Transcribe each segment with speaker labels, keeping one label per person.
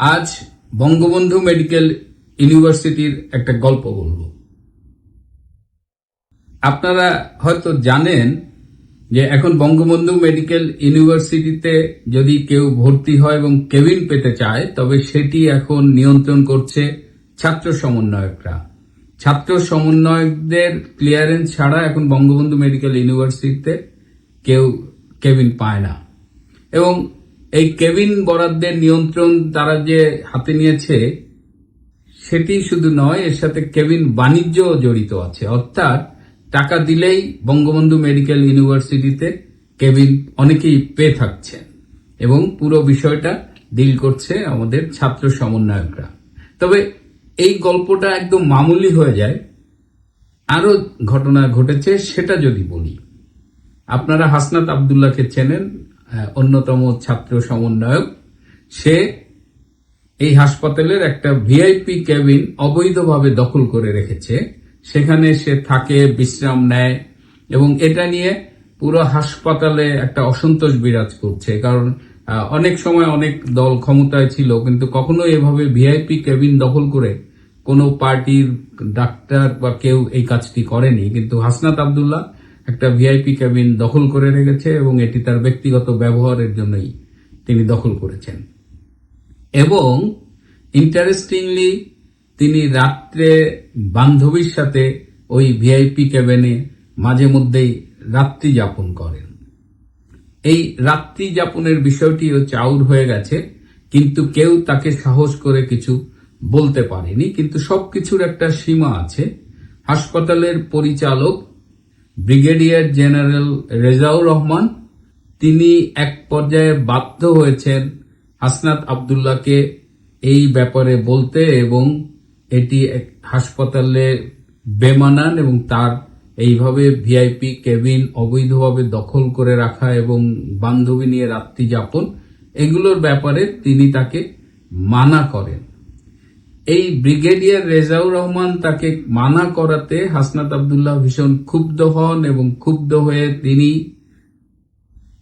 Speaker 1: আজ বঙ্গবন্ধু মেডিকেল ইউনিভার্সিটির একটা গল্প বলব। আপনারা হয়তো জানেন যে এখন বঙ্গবন্ধু মেডিকেল ইউনিভার্সিটিতে যদি কেউ ভর্তি হয় এবং কেবিন পেতে চায়, তবে সেটি এখন নিয়ন্ত্রণ করছে ছাত্র সমন্বয়করা। ছাত্র সমন্বয়কদের ক্লিয়ারেন্স ছাড়া এখন বঙ্গবন্ধু মেডিকেল ইউনিভার্সিটিতে কেউ কেবিন পায় না। এবং এই কেবিন বরাদ্দের নিয়ন্ত্রণ তারা যে হাতে নিয়েছে, সেটি শুধু নয়, এর সাথে কেবিন বাণিজ্য জড়িত আছে। অর্থাৎ টাকা দিলেই বঙ্গবন্ধু মেডিকেল ইউনিভার্সিটিতে কেবিন অনেকেই পেয়ে থাকছেন এবং পুরো বিষয়টা ডিল করছে আমাদের ছাত্র সমন্বয়করা। তবে এই গল্পটা একদম মামুলি হয়ে যায়। আরও ঘটনা ঘটেছে, সেটা যদি বলি। আপনারা হাসনাত আবদুল্লাহকে চেনেন অন্যতম ছাত্র সমন্বয়ক। সে এই হাসপাতালের একটা ভিআইপি কেবিন অবৈধভাবে দখল করে রেখেছে। সেখানে সে থাকে, বিশ্রাম নেয় এবং এটা নিয়ে পুরো হাসপাতালে একটা অসন্তোষ বিরাজ করছে। কারণ অনেক সময় অনেক দল ক্ষমতায় ছিল, কিন্তু কখনো এভাবে ভিআইপি কেবিন দখল করে কোনো পার্টির ডাক্তার বা কেউ এই কাজটি করেনি। কিন্তু হাসনাত আবদুল্লাহ একটা ভিআইপি কেবিন দখল করে রেখেছে এবং এটি তার ব্যক্তিগত ব্যবহারের জন্যই তিনি দখল করেছেন। এবং ইন্টারেস্টিংলি তিনি রাত্রে বান্ধবীর সাথে ওই ভিআইপি ক্যাবিনে মাঝে মধ্যেই রাত্রি যাপন করেন। এই রাত্রি যাপনের বিষয়টিও চাউর হয়ে গেছে, কিন্তু কেউ তাকে সাহস করে কিছু বলতে পারেনি, কিন্তু সবকিছুর একটা সীমা আছে। হাসপাতালের পরিচালক ব্রিগেডিয়ার জেনারেল রেজাউর রহমান, তিনি এক পর্যায়ে বাধ্য হয়েছেন হাসনাত আবদুল্লাহকে এই ব্যাপারে বলতে এবং এটি এক হাসপাতালে বেমানান এবং তার এইভাবে ভিআইপি কেবিন অবৈধভাবে দখল করে রাখা এবং বান্ধবী নিয়ে রাত্রি যাপন এগুলোর ব্যাপারে তিনি তাকে মানা করেন। এই ব্রিগেডিয়ার রেজাউর রহমান তাকে মানা করাতে হাসনাত আবদুল্লাহ ভীষণ ক্ষুব্ধ হন এবং ক্ষুব্ধ হয়ে তিনি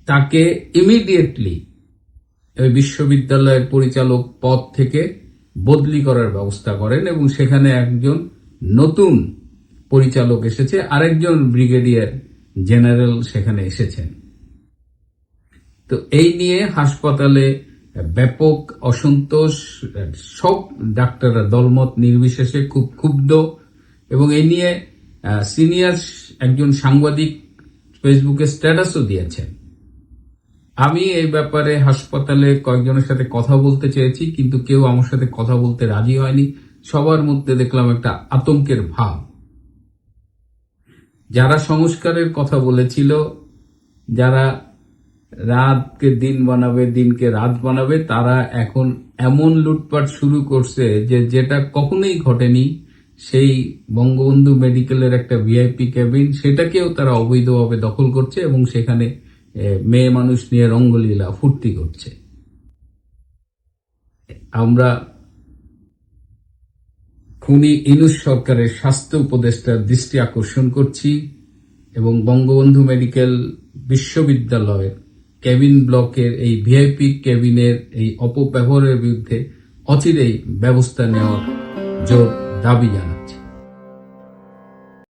Speaker 1: তাকে ইমিডিয়েটলি বিশ্ববিদ্যালয়ের পরিচালক পদ থেকে বদলি করার ব্যবস্থা করেন এবং সেখানে একজন নতুন পরিচালক এসেছে, আরেকজন ব্রিগেডিয়ার জেনারেল সেখানে এসেছেন। তো এই নিয়ে হাসপাতালে ব্যাপক অসন্তোষ, সব ডাক্তাররা দলমত নির্বিশেষে খুব ক্ষুব্ধ এবং এই নিয়ে সিনিয়র একজন সাংবাদিক ফেসবুকে স্ট্যাটাসও দিয়েছেন। আমি এই ব্যাপারে হাসপাতালে কয়েকজনের সাথে কথা বলতে চেয়েছি, কিন্তু কেউ আমার সাথে কথা বলতে রাজি হয়নি। সবার মধ্যে দেখলাম একটা আতঙ্কের ভাব। যারা সংস্কারের কথা বলেছিল, যারা রাতকে দিন বানাবে, দিনকে রাত বানাবে। তারা এখন এমন লুটপাট শুরু করছে যে যেটা কখনোই ঘটেনি। সেই বঙ্গবন্ধু মেডিকেলের একটা ভিআইপি ক্যাবিন, সেটাকেও তারা অবৈধভাবে দখল করছে এবং সেখানে মেয়ে মানুষ নিয়ে রঙ্গলীলা, ফুর্তি করছে। আমরা খুনি ইনুস সরকারের স্বাস্থ্য উপদেষ্টার দৃষ্টি আকর্ষণ করছি এবং বঙ্গবন্ধু মেডিকেল বিশ্ববিদ্যালয়ের কেবিন ব্লকের এই ভিআইপি কেবিনের এই অপব্যবহারের বিরুদ্ধে অচিরেই ব্যবস্থা নেওয়ার জোর দাবি জানাচ্ছি